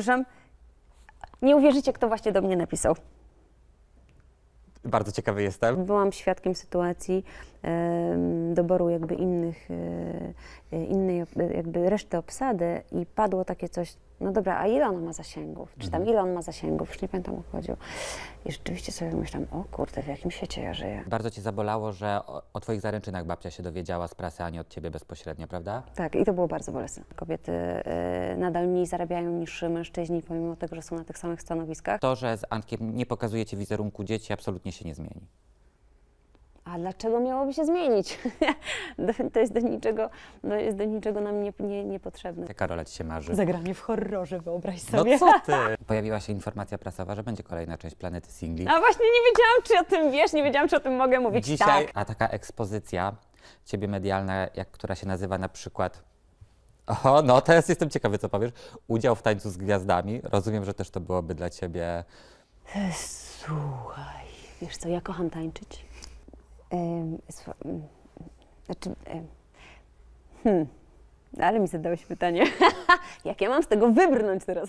przepraszam, nie uwierzycie, kto właśnie do mnie napisał. Bardzo ciekawy jestem. Byłam świadkiem sytuacji em, doboru jakby innych, e, e, innej ob- jakby reszty obsady i padło takie coś, no dobra, a ile on ma zasięgów? Czy tam ile on ma zasięgów? Już nie pamiętam o co chodziło. I rzeczywiście sobie myślałam, o kurde, w jakim świecie ja żyję. Bardzo cię zabolało, że o, o twoich zaręczynach babcia się dowiedziała z prasy, a nie od ciebie bezpośrednio, prawda? Tak, i to było bardzo bolesne. Kobiety e, nadal mniej zarabiają niż mężczyźni, pomimo tego, że są na tych samych stanowiskach. To, że z Antkiem nie pokazujecie wizerunku dzieci, absolutnie się nie zmieni. A dlaczego miałoby się zmienić? to jest do niczego, no jest do niczego nam nie, nie, niepotrzebne. Jak Karola ci się marzy? Zagranie w horrorze, wyobraź No sobie. co ty? Pojawiła się informacja prasowa, że będzie kolejna część Planety Singli. A właśnie nie wiedziałam, czy o tym wiesz, nie wiedziałam, czy o tym mogę mówić. Dzisiaj, Tak. a taka ekspozycja ciebie medialna, jak, która się nazywa na przykład. O, no teraz jestem ciekawy, co powiesz. Udział w tańcu z gwiazdami. Rozumiem, że też to byłoby dla ciebie. Słuchaj, wiesz co, ja kocham tańczyć. Swa- mm, znaczy, hmm, ale mi zadałeś pytanie. Jak ja mam z tego wybrnąć teraz?